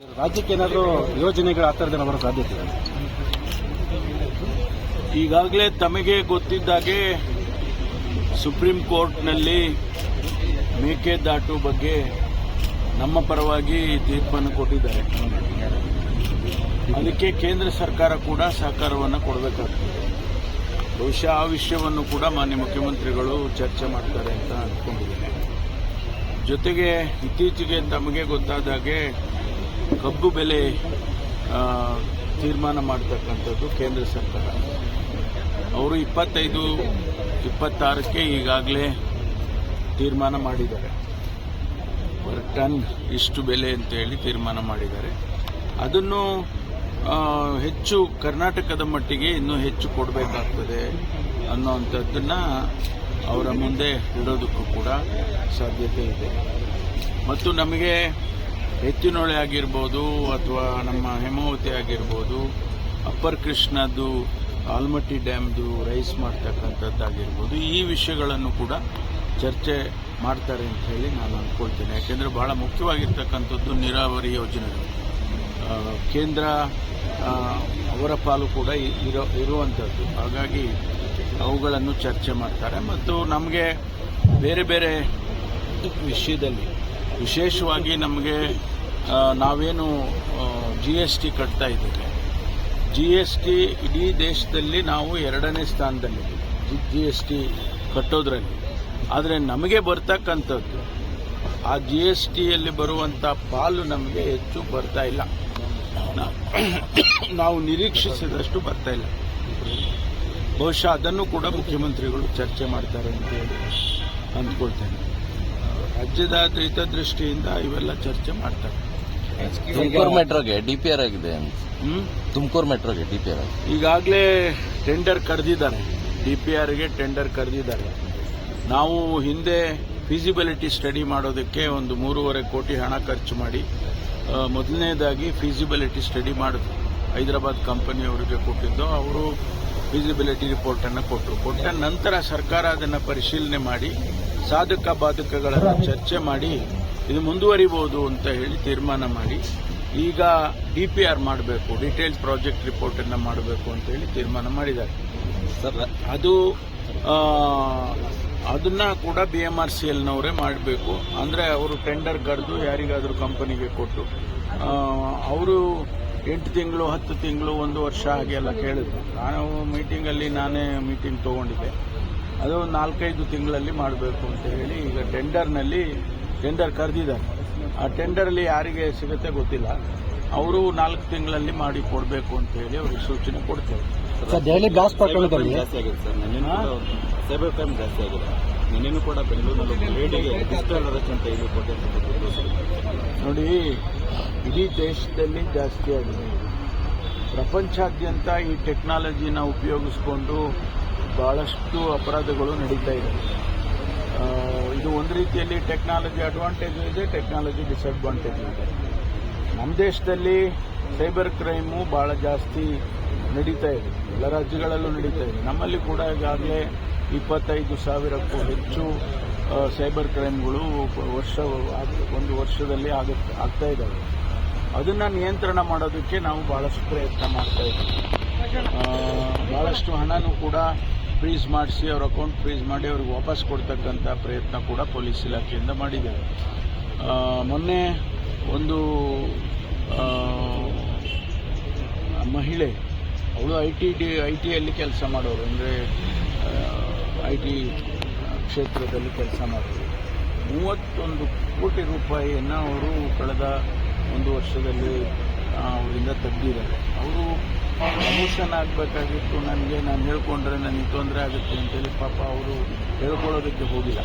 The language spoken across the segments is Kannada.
ರಾಜ್ಯಕ್ಕೆ ಏನಾದರೂ ಯೋಜನೆಗಳು ಆ ಥರದ ಬರೋ ಸಾಧ್ಯತೆ ಈಗಾಗಲೇ ತಮಗೆ ಗೊತ್ತಿದ್ದಾಗೆ ಸುಪ್ರೀಂ ಕೋರ್ಟ್ನಲ್ಲಿ ಮೇಕೆದಾಟು ಬಗ್ಗೆ ನಮ್ಮ ಪರವಾಗಿ ತೀರ್ಪನ್ನು ಕೊಟ್ಟಿದ್ದಾರೆ. ಅದಕ್ಕೆ ಕೇಂದ್ರ ಸರ್ಕಾರ ಕೂಡ ಸಹಕಾರವನ್ನು ಕೊಡಬೇಕಾಗ್ತದೆ. ಬಹುಶಃ ಆ ವಿಷಯವನ್ನು ಕೂಡ ಮಾನ್ಯ ಮುಖ್ಯಮಂತ್ರಿಗಳು ಚರ್ಚೆ ಮಾಡ್ತಾರೆ ಅಂತ ಅಂದ್ಕೊಂಡಿದ್ದೇನೆ. ಜೊತೆಗೆ ಇತ್ತೀಚೆಗೆ ತಮಗೆ ಗೊತ್ತಾದಾಗೆ ಕಬ್ಬು ಬೆಲೆ ತೀರ್ಮಾನ ಮಾಡ್ತಕ್ಕಂಥದ್ದು ಕೇಂದ್ರ ಸರ್ಕಾರ. ಅವರು ಇಪ್ಪತ್ತೈದು, ಇಪ್ಪತ್ತಾರಕ್ಕೆ ಈಗಾಗಲೇ ತೀರ್ಮಾನ ಮಾಡಿದ್ದಾರೆ. ಪರ್ ಟನ್ ಇಷ್ಟು ಬೆಲೆ ಅಂತ ಹೇಳಿ ತೀರ್ಮಾನ ಮಾಡಿದ್ದಾರೆ. ಅದನ್ನು ಹೆಚ್ಚು ಕರ್ನಾಟಕದ ಮಟ್ಟಿಗೆ ಇನ್ನೂ ಹೆಚ್ಚು ಕೊಡಬೇಕಾಗ್ತದೆ ಅನ್ನೋವಂಥದ್ದನ್ನ ಅವರ ಮುಂದೆ ಇಡೋದಕ್ಕೂ ಕೂಡ ಸಾಧ್ಯತೆ ಇದೆ. ಮತ್ತು ನಮಗೆ ಎತ್ತಿನೊಳೆ ಆಗಿರ್ಬೋದು ಅಥವಾ ನಮ್ಮ ಹೇಮಾವತಿ ಆಗಿರ್ಬೋದು ಅಪ್ಪರ್ ಕೃಷ್ಣದ್ದು, ಆಲ್ಮಟ್ಟಿ ಡ್ಯಾಮ್ದು ರೈಸ್ ಮಾಡ್ತಕ್ಕಂಥದ್ದಾಗಿರ್ಬೋದು, ಈ ವಿಷಯಗಳನ್ನು ಕೂಡ ಚರ್ಚೆ ಮಾಡ್ತಾರೆ ಅಂತ ಹೇಳಿ ನಾನು ಅಂದ್ಕೊಳ್ತೇನೆ ಯಾಕೆಂದರೆ ಬಹಳ ಮುಖ್ಯವಾಗಿರ್ತಕ್ಕಂಥದ್ದು ನೀರಾವರಿ ಯೋಜನೆಗಳು. ಕೇಂದ್ರ ಅವರ ಪಾಲು ಕೂಡ ಇರೋ, ಇರುವಂಥದ್ದು. ಹಾಗಾಗಿ ಅವುಗಳನ್ನು ಚರ್ಚೆ ಮಾಡ್ತಾರೆ. ಮತ್ತು ನಮಗೆ ಬೇರೆ ಬೇರೆ ವಿಷಯದಲ್ಲಿ ವಿಶೇಷವಾಗಿ ನಮಗೆ ನಾವೇನು ಜಿ ಎಸ್ ಟಿ ಕಟ್ತಾ ಇದ್ದೇವೆ. ಜಿ ಎಸ್ ಟಿ ಇಡೀ ದೇಶದಲ್ಲಿ ನಾವು ಎರಡನೇ ಸ್ಥಾನದಲ್ಲಿದ್ದೀವಿ. ಜಿ ಎಸ್ ಟಿ ಕಟ್ಟೋದ್ರಲ್ಲಿ. ಆದರೆ ನಮಗೆ ಬರ್ತಕ್ಕಂಥದ್ದು, ಆ ಜಿ ಎಸ್ ಟಿಯಲ್ಲಿ ಬರುವಂಥ ಪಾಲು ನಮಗೆ ಹೆಚ್ಚು ಬರ್ತಾ ಇಲ್ಲ. ನಾವು ನಿರೀಕ್ಷಿಸಿದಷ್ಟು ಬರ್ತಾ ಇಲ್ಲ. ಬಹುಶಃ ಅದನ್ನು ಕೂಡ ಮುಖ್ಯಮಂತ್ರಿಗಳು ಚರ್ಚೆ ಮಾಡ್ತಾರೆ ಅಂತ ಹೇಳಿ ಅಂದ್ಕೊಳ್ತೇನೆ. ರಾಜ್ಯದ ಹಿತದೃಷ್ಟಿಯಿಂದ ಇವೆಲ್ಲ ಚರ್ಚೆ ಮಾಡ್ತಾರೆ. ತುಮಕೂರು ಮೆಟ್ರೋಗೆ ಡಿಪಿಆರ್ ಆಗಿದೆ ಅಂತ. ತುಮಕೂರು ಮೆಟ್ರೋಗೆ ಡಿಪಿಆರ್ ಆಗಿದೆ. ಈಗಾಗಲೇ ಟೆಂಡರ್ ಕರೆದಿದ್ದಾರೆ. ಡಿ ಪಿ ಆರ್ಗೆ ಟೆಂಡರ್ ಕರೆದಿದ್ದಾರೆ. ನಾವು ಹಿಂದೆ ಫೀಸಿಬಿಲಿಟಿ ಸ್ಟಡಿ ಮಾಡೋದಕ್ಕೆ ಒಂದು ಮೂರುವರೆ ಕೋಟಿ ಹಣ ಖರ್ಚು ಮಾಡಿ ಮೊದಲನೇದಾಗಿ ಫೀಸಿಬಿಲಿಟಿ ಸ್ಟಡಿ ಮಾಡಿದ್ರು. ಹೈದರಾಬಾದ್ ಕಂಪನಿಯವರಿಗೆ ಕೊಟ್ಟಿದ್ದು. ಅವರು ಫೀಸಿಬಿಲಿಟಿ ರಿಪೋರ್ಟನ್ನು ಕೊಟ್ಟರು. ಕೊಟ್ಟ ನಂತರ ಸರ್ಕಾರ ಅದನ್ನು ಪರಿಶೀಲನೆ ಮಾಡಿ ಸಾಧಕ ಬಾಧಕಗಳನ್ನು ಚರ್ಚೆ ಮಾಡಿ ಇದು ಮುಂದುವರಿಬಹುದು ಅಂತ ಹೇಳಿ ತೀರ್ಮಾನ ಮಾಡಿ. ಈಗ ಡಿ ಪಿ ಆರ್ ಮಾಡಬೇಕು ಡಿಟೇಲ್ಡ್ ಪ್ರಾಜೆಕ್ಟ್ ರಿಪೋರ್ಟ್ ಅನ್ನ ಮಾಡಬೇಕು ಅಂತ ಹೇಳಿ ತೀರ್ಮಾನ ಮಾಡಿದ್ದಾರೆ. ಸರ್ ಅದು ಅದನ್ನ ಕೂಡ ಬಿ ಎಂ ಆರ್ ಸಿ ಎಲ್ನವರೇ ಮಾಡಬೇಕು. ಅಂದ್ರೆ ಅವರು ಟೆಂಡರ್ ಕರೆದು ಯಾರಿಗಾದ್ರೂ ಕಂಪನಿಗೆ ಕೊಟ್ಟು ಅವರು ಎಂಟು ತಿಂಗಳು ಹತ್ತು ತಿಂಗಳು ಒಂದು ವರ್ಷ ಹಾಗೆಲ್ಲ ಕೇಳಿದ್ರು. ನಾನು ಮೀಟಿಂಗಲ್ಲಿ ನಾನೇ ಮೀಟಿಂಗ್ ತಗೊಂಡಿದ್ದೆ. ಅದು ಒಂದು ನಾಲ್ಕೈದು ತಿಂಗಳಲ್ಲಿ ಮಾಡಬೇಕು ಅಂತ ಹೇಳಿ ಈಗ ಟೆಂಡರ್ನಲ್ಲಿ ಟೆಂಡರ್ ಕರೆದಿದ್ದಾರೆ. ಆ ಟೆಂಡರಲ್ಲಿ ಯಾರಿಗೆ ಸಿಗುತ್ತೆ ಗೊತ್ತಿಲ್ಲ. ಅವರು ನಾಲ್ಕು ತಿಂಗಳಲ್ಲಿ ಮಾಡಿ ಕೊಡಬೇಕು ಅಂತ ಹೇಳಿ ಅವ್ರಿಗೆ ಸೂಚನೆ ಕೊಡ್ತೇವೆ. ಸರ್ ದೆಹಲಿ ಗ್ಯಾಸ್ ಪ್ರಕರಣದಲ್ಲಿ ಜಾಸ್ತಿ ಆಗಿದೆ ಸರ್ ನಿನ್ನೆ ಸೈಬರ್ ಕ್ರೈಮ್ ಜಾಸ್ತಿ ಆಗಿದೆ. ನಿನ್ನೇನು ಕೂಡ ಬೆಂಗಳೂರಿನಲ್ಲಿ ಅರೆಸ್ಟ್ ಅಂತ ಇದು ಕೊಟ್ಟೆ ನೋಡಿ ಇಡೀ ದೇಶದಲ್ಲಿ ಜಾಸ್ತಿ ಆಗಿದೆ. ಪ್ರಪಂಚಾದ್ಯಂತ ಈ ಟೆಕ್ನಾಲಜಿನ ಉಪಯೋಗಿಸ್ಕೊಂಡು ಬಹಳಷ್ಟು ಅಪರಾಧಗಳು ನಡೀತಾ ಇದೆ. ಇದು ಒಂದು ರೀತಿಯಲ್ಲಿ ಟೆಕ್ನಾಲಜಿ ಅಡ್ವಾಂಟೇಜ್ ಇದೆ, ಟೆಕ್ನಾಲಜಿ ಡಿಸ್ಅಡ್ವಾಂಟೇಜ್ ಇದೆ. ನಮ್ಮ ದೇಶದಲ್ಲಿ ಸೈಬರ್ ಕ್ರೈಮು ಭಾಳ ಜಾಸ್ತಿ ನಡೀತಾ ಇದೆ. ಎಲ್ಲ ರಾಜ್ಯಗಳಲ್ಲೂ ನಡೀತಾ ಇದೆ. ನಮ್ಮಲ್ಲಿ ಕೂಡ ಈಗಾಗಲೇ ಇಪ್ಪತ್ತೈದು ಸಾವಿರಕ್ಕೂ ಹೆಚ್ಚು ಸೈಬರ್ ಕ್ರೈಮ್ಗಳು ವರ್ಷ, ಒಂದು ವರ್ಷದಲ್ಲಿ ಆಗುತ್ತೆ, ಆಗ್ತಾ ಇದ್ದಾವೆ. ಅದನ್ನು ನಿಯಂತ್ರಣ ಮಾಡೋದಕ್ಕೆ ನಾವು ಭಾಳಷ್ಟು ಪ್ರಯತ್ನ ಮಾಡ್ತಾ ಇದ್ದೀವಿ. ಭಾಳಷ್ಟು ಹಣನೂ ಕೂಡ ಫ್ರೀಸ್ ಮಾಡಿಸಿ ಅವ್ರ ಅಕೌಂಟ್ ಫ್ರೀಸ್ ಮಾಡಿ ಅವ್ರಿಗೆ ವಾಪಸ್ ಕೊಡ್ತಕ್ಕಂಥ ಪ್ರಯತ್ನ ಕೂಡ ಪೊಲೀಸ್ ಇಲಾಖೆಯಿಂದ ಮಾಡಿದ್ದೇವೆ ಮೊನ್ನೆ ಒಂದು ಮಹಿಳೆ, ಅವಳು ಐ ಟಿ ಡಿ ಐ ಟಿಯಲ್ಲಿ ಕೆಲಸ ಮಾಡೋರು, ಅಂದರೆ ಐ ಟಿ ಕ್ಷೇತ್ರದಲ್ಲಿ ಕೆಲಸ ಮಾಡೋರು. ಮೂವತ್ತೊಂದು ಕೋಟಿ ರೂಪಾಯಿಯನ್ನು ಅವರು ಕಳೆದ ಒಂದು ವರ್ಷದಲ್ಲಿ ಅವರಿಂದ ತೆಗೆದಿದ್ದಾರೆ. ಅವರು ಪ್ರಮೋಷನ್ ಆಗಬೇಕಾಗಿತ್ತು. ನನಗೆ ನಾನು ಹೇಳ್ಕೊಂಡ್ರೆ ನನಗೆ ತೊಂದರೆ ಆಗುತ್ತೆ ಅಂತೇಳಿ ಪಾಪ ಅವರು ಹೇಳ್ಕೊಳ್ಳೋದಕ್ಕೆ ಹೋಗಿಲ್ಲ.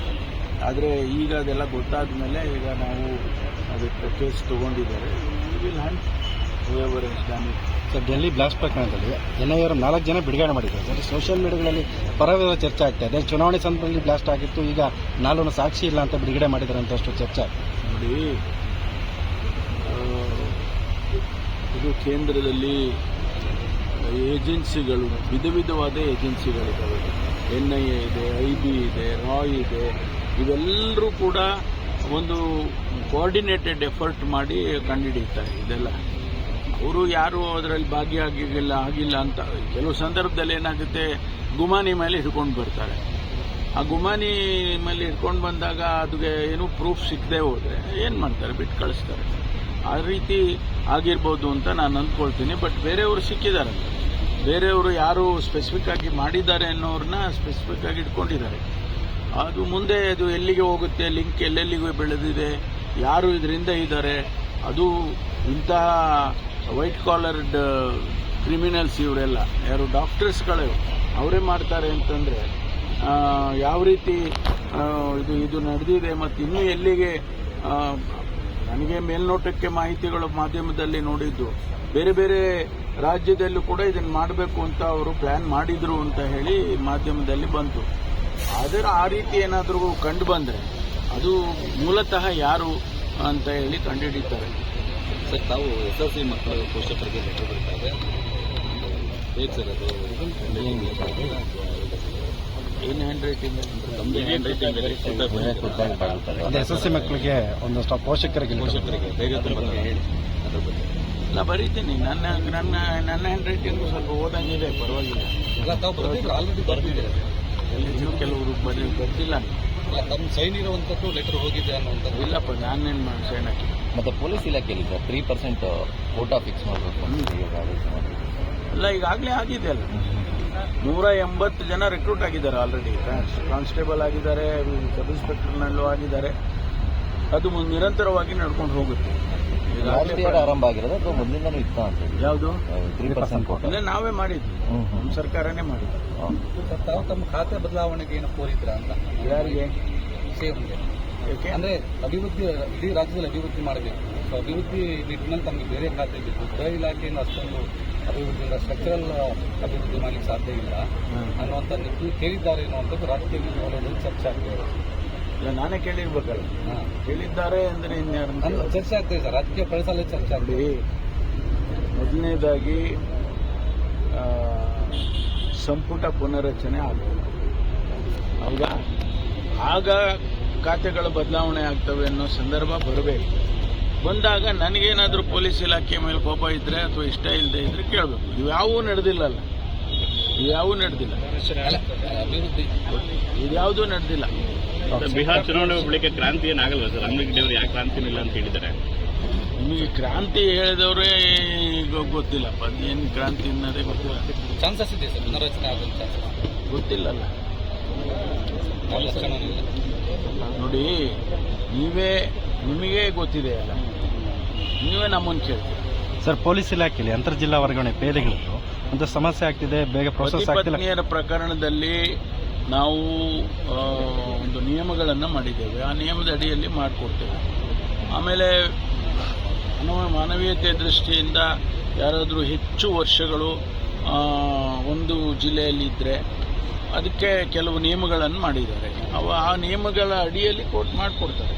ಆದರೆ ಈಗ ಅದೆಲ್ಲ ಗೊತ್ತಾದ ಮೇಲೆ ಈಗ ನಾವು ಅದಕ್ಕೆ case ತೊಗೊಂಡಿದ್ದಾರೆ. Will hand done it. Sir Delhi blast ಪ್ರಕರಣದಲ್ಲಿ ಎನ್ಐಆರ್ ನಾಲ್ಕು ಜನ ಬಿಡುಗಡೆ ಮಾಡಿದ್ದಾರೆ. ಸರ್ ಸೋಷಿಯಲ್ ಮೀಡಿಯಾಗಳಲ್ಲಿ ಪರವಿರೋಧ ಚರ್ಚೆ ಆಗ್ತಾ ಇದೆ. ಚುನಾವಣೆ ಸಂದರ್ಭದಲ್ಲಿ ಬ್ಲಾಸ್ಟ್ ಆಗಿತ್ತು. ಈಗ ನಾಲ್ವನ ಸಾಕ್ಷಿ ಇಲ್ಲ ಅಂತ ಬಿಡುಗಡೆ ಮಾಡಿದ್ದಾರೆ ಅಂತ ಅಷ್ಟು ಚರ್ಚೆ ಆಗ್ತಿದೆ ನೋಡಿ ಇದು ಕೇಂದ್ರದಲ್ಲಿ ಏಜೆನ್ಸಿಗಳು, ವಿಧ ವಿಧವಾದ ಏಜೆನ್ಸಿಗಳಿದ್ದಾವೆ. ಎನ್ ಐ ಎ ಇದೆ ಐ ಬಿ ಇದೆ, ರಾಯ್ ಇದೆ, ಇವೆಲ್ಲರೂ ಕೂಡ ಒಂದು ಕೋಆರ್ಡಿನೇಟೆಡ್ ಎಫರ್ಟ್ ಮಾಡಿ ಕಂಡುಹಿಡಿಯುತ್ತಾರೆ ಇದೆಲ್ಲ. ಅವರು ಯಾರು ಅದರಲ್ಲಿ ಭಾಗಿಯಾಗಿಲ್ಲ, ಆಗಿಲ್ಲ ಅಂತ ಕೆಲವು ಸಂದರ್ಭದಲ್ಲಿ ಏನಾಗುತ್ತೆ, ಗುಮಾನಿ ಮೇಲೆ ಹಿಡ್ಕೊಂಡು ಬರ್ತಾರೆ. ಆ ಗುಮಾನಿ ಮೇಲೆ ಹಿಡ್ಕೊಂಡು ಬಂದಾಗ ಅದಕ್ಕೆ ಏನು ಪ್ರೂಫ್ ಸಿಗದೆ ಹೋದರೆ ಏನು ಮಾಡ್ತಾರೆ, ಬಿಟ್ಟು ಕಳಿಸ್ತಾರೆ. ಆ ರೀತಿ ಆಗಿರ್ಬೋದು ಅಂತ ನಾನು ಅಂದ್ಕೊಳ್ತೀನಿ ಬಟ್ ಬೇರೆಯವರು ಸಿಕ್ಕಿದ್ದಾರೆ ಬೇರೆಯವರು ಯಾರು ಸ್ಪೆಸಿಫಿಕ್ ಆಗಿ ಮಾಡಿದ್ದಾರೆ ಅನ್ನೋರನ್ನ ಸ್ಪೆಸಿಫಿಕ್ ಆಗಿ ಇಟ್ಕೊಂಡಿದ್ದಾರೆ. ಅದು ಮುಂದೆ ಅದು ಎಲ್ಲಿಗೆ ಹೋಗುತ್ತೆ ಲಿಂಕ್ ಎಲ್ಲೆಲ್ಲಿಗೂ ಬೆಳೆದಿದೆ, ಯಾರು ಇದರಿಂದ ಇದ್ದಾರೆ, ಅದು ಇಂತಹ ವೈಟ್ ಕಾಲರ್ಡ್ ಕ್ರಿಮಿನಲ್ಸ್ ಇವರೆಲ್ಲ, ಯಾರು ಡಾಕ್ಟರ್ಸ್ಗಳು ಅವರೇ ಮಾಡ್ತಾರೆ ಅಂತಂದರೆ ಯಾವ ರೀತಿ ಇದು ಇದು ನಡೆದಿದೆ ಮತ್ತು ಇನ್ನೂ ಎಲ್ಲಿಗೆ ನನಗೆ ಮೇಲ್ನೋಟಕ್ಕೆ ಮಾಹಿತಿಗಳು ಮಾಧ್ಯಮದಲ್ಲಿ ನೋಡಿದ್ದು, ಬೇರೆ ಬೇರೆ ರಾಜ್ಯದಲ್ಲೂ ಕೂಡ ಇದನ್ನು ಮಾಡಬೇಕು ಅಂತ ಅವರು ಪ್ಲಾನ್ ಮಾಡಿದ್ರು ಅಂತ ಹೇಳಿ ಮಾಧ್ಯಮದಲ್ಲಿ ಬಂತು. ಆದರೆ ಆ ರೀತಿ ಏನಾದರೂ ಕಂಡು ಬಂದರೆ ಅದು ಮೂಲತಃ ಯಾರು ಅಂತ ಹೇಳಿ ಕಂಡುಹಿಡಿತಾರೆ. ಸರ್ ತಾವು ಎಸ್ ಎಲ್ ಸಿ ಮಕ್ಕಳ ಪೋಷಕರಿಗೆ ಲೆಟರ್ ಬರ್ತಾರೆ ಹೇಗೆ ಸರ್ ಅದು? ಏನು hand writing hand S S C ಮಕ್ಕಳಿಗೆ ಒಂದಷ್ಟು ಪೋಷಕರಿಗೆ ಪೋಷಕರಿಗೆ ಹೇಳಿ. ಅದ್ರ ಬಗ್ಗೆ. ಇಲ್ಲ ಬರೀತೀನಿ. ನನ್ನ ನನ್ನ ನನ್ನ ಹ್ಯಾಂಡ್ ರೈಟಿಂಗು ಸ್ವಲ್ಪ ಓದಂಗಿದೆ ಪರವಾಗಿಲ್ಲ. ತಾವು ಆಲ್ರೆಡಿ ಬರ್ತಿದ್ದೀರಾ ಇನ್ನೂ ಕೆಲವರು ಬರೀ ಬರ್ತಿಲ್ಲ ಇಲ್ಲ ತಮ್ಮ ಸೈನ್ ಇರುವಂಥದ್ದು ಲೆಟರ್ ಹೋಗಿದೆ ಅನ್ನುವಂಥದ್ದು. ಇಲ್ಲಪ್ಪ ನಾನೇನು ಮಾಡಿ ಸೈನ್ ಹಾಕಿ. ಮತ್ತು ಪೊಲೀಸ್ ಇಲಾಖೆಯಲ್ಲಿ sir three percent quota fix ಮಾಡಬೇಕು ಅಂತ ಈಗ ಆದೇಶ ಮಾಡಿದ್ರು. ಅಲ್ಲ ಈಗಾಗಲೇ ಆಗಿದೆ ಅಲ್ಲ. ನೂರ ಎಂಬತ್ತು ಜನ ರಿಕ್ರೂಟ್ ಆಗಿದ್ದಾರೆ ಆಲ್ರೆಡಿ ಕಾನ್ಸ್ಟೇಬಲ್ ಆಗಿದ್ದಾರೆ ಸಬ್ ಇನ್ಸ್ಪೆಕ್ಟರ್ನಲ್ಲೂ ಆಗಿದ್ದಾರೆ. ಅದು ನಿರಂತರವಾಗಿ ನಡ್ಕೊಂಡು ಹೋಗುತ್ತೆ. ಆರಂಭ ಆಗಿರೋದು? ಅಥವಾ ಮೊದಲಿಂದನೂ ಇತ್ತ ಅಂತ ಹೇಳಿ. ಯಾವುದು? ತ್ರೀ ಪರ್ಸೆಂಟ್ ಕೋಟಾ ಅಲ್ಲೇ ನಾವೇ ಮಾಡಿದ್ವಿ ನಮ್ಮ ಸರ್ಕಾರನೇ ಮಾಡಿದ್ವಿ ಸರ್ ತಾವು ತಮ್ಮ ಖಾತೆ ಬದಲಾವಣೆಗೆ ಏನು ಕೋರಿದ್ರ ಅಂತ? ಯಾರಿಗೆ? ಸೇಮ್ಗೆ ಯಾಕೆ? ಅಂದ್ರೆ ಅಭಿವೃದ್ಧಿ ಇಡೀ ರಾಜ್ಯದಲ್ಲಿ ಅಭಿವೃದ್ಧಿ ಮಾಡಬೇಕು. ಸೊ ಅಭಿವೃದ್ಧಿ ನಿಟ್ಟಿನಲ್ಲಿ ತಮಗೆ ಬೇರೆ ಖಾತೆ ಇದ್ದು ಗೃಹ ಇಲಾಖೆಯಿಂದ ಅಷ್ಟೊಂದು ಅಭಿವೃದ್ಧಿಯಿಂದ ಸ್ಟ್ರಕ್ಚರಲ್ ಅಭಿವೃದ್ಧಿ ಮಾಡಲಿಕ್ಕೆ ಸಾಧ್ಯ ಇಲ್ಲ. ಅನ್ನುವಂಥ ನಿಟ್ಟಿನಲ್ಲಿ ಕೇಳಿದ್ದಾರೆ ಅನ್ನುವಂಥದ್ದು ರಾಜಕೀಯ ಚರ್ಚೆ ಆಗ್ತಾ ಇದೆ. ನಾನೇ ಕೇಳಿರ್ಬೇಕಲ್ಲ. ಕೇಳಿದ್ದಾರೆ ಅಂದ್ರೆ ಇನ್ಯಾರು ಚರ್ಚೆ ಆಗ್ತದೆ ಸರ್ ಅದಕ್ಕೆ ಪರಿಸರ ಚರ್ಚೆ ಆಗಲಿ ಮೊದಲನೇದಾಗಿ ಸಂಪುಟ ಪುನರಚನೆ ಆಗಬೇಕು. ಹೌದಾ? ಆಗ ಖಾತೆಗಳು ಬದಲಾವಣೆ ಆಗ್ತವೆ ಅನ್ನೋ ಸಂದರ್ಭ ಬರಬೇಕು. ಬಂದಾಗ ನನಗೇನಾದರೂ ಪೊಲೀಸ್ ಇಲಾಖೆ ಮೇಲೆ ಕೋಪ ಇದ್ರೆ ಅಥವಾ ಇಷ್ಟ ಇಲ್ಲದೆ ಇದ್ರೆ ಕೇಳಬೇಕು. ಇವ್ಯಾವೂ ನಡೆದಿಲ್ಲಲ್ಲ. ಇವ್ಯಾವೂ ನಡೆದಿಲ್ಲ. ಇದ್ಯಾವುದೂ ನಡೆದಿಲ್ಲ. ಬಿಹಾರ್ ಚುನಾವಣೆ ಬಳಿಕ ಕ್ರಾಂತಿ ಏನಾಗಲ್ಲ ಸರ್? ಅಂಬೇಡ್ಕರ್ ದೇವರು ಯಾಕೆ ಕ್ರಾಂತಿ ಇಲ್ಲ ಅಂತ ಹೇಳಿದ್ದಾರೆ. ನಿಮಗೆ ಕ್ರಾಂತಿ ಹೇಳಿದವರೇ ಈಗ ಗೊತ್ತಿಲ್ಲಪ್ಪ. ಏನು ಕ್ರಾಂತಿ ಅನ್ನೋದೇ ಗೊತ್ತಿಲ್ಲ. ಚಾನ್ಸಸ್ ಇದೆ ಸರ್ ಪುನರಚನೆ ಆಗುವಂತ ಗೊತ್ತಿಲ್ಲಲ್ಲ. ನೋಡಿ ನೀವೇ ನಿಮಗೆ ಗೊತ್ತಿದೆ ಅಲ್ಲ. ನೀವೇ ನಮ್ಮನ್ನು ಕೇಳ್ತೀರಿ. ಸರ್ ಪೊಲೀಸ್ ಇಲಾಖೆಯಲ್ಲಿ ಅಂತರ್ಜಿಲ್ಲಾ ವರ್ಗಾವಣೆ ಪೇದೆಗಳು ಒಂದು ಸಮಸ್ಯೆ ಆಗ್ತಿದೆ ಬೇಗ ಪ್ರೊಸೆಸ್ ಆಗ್ತಿಲ್ಲ. ಪ್ರಕರಣದಲ್ಲಿ ನಾವು ಒಂದು ನಿಯಮಗಳನ್ನು ಮಾಡಿದ್ದೇವೆ. ಆ ನಿಯಮದ ಅಡಿಯಲ್ಲಿ ಮಾಡಿಕೊಡ್ತೇವೆ. ಆಮೇಲೆ ನಮ್ಮ ಮಾನವೀಯತೆ ದೃಷ್ಟಿಯಿಂದ ಯಾರಾದರೂ ಹೆಚ್ಚು ವರ್ಷಗಳು ಒಂದು ಜಿಲ್ಲೆಯಲ್ಲಿ ಇದ್ದರೆ ಅದಕ್ಕೆ ಕೆಲವು ನಿಯಮಗಳನ್ನು ಮಾಡಿದ್ದಾರೆ. ಅವ ಆ ನಿಯಮಗಳ ಅಡಿಯಲ್ಲಿ ಕೋರ್ಟ್ ಮಾಡಿಕೊಡ್ತಾರೆ.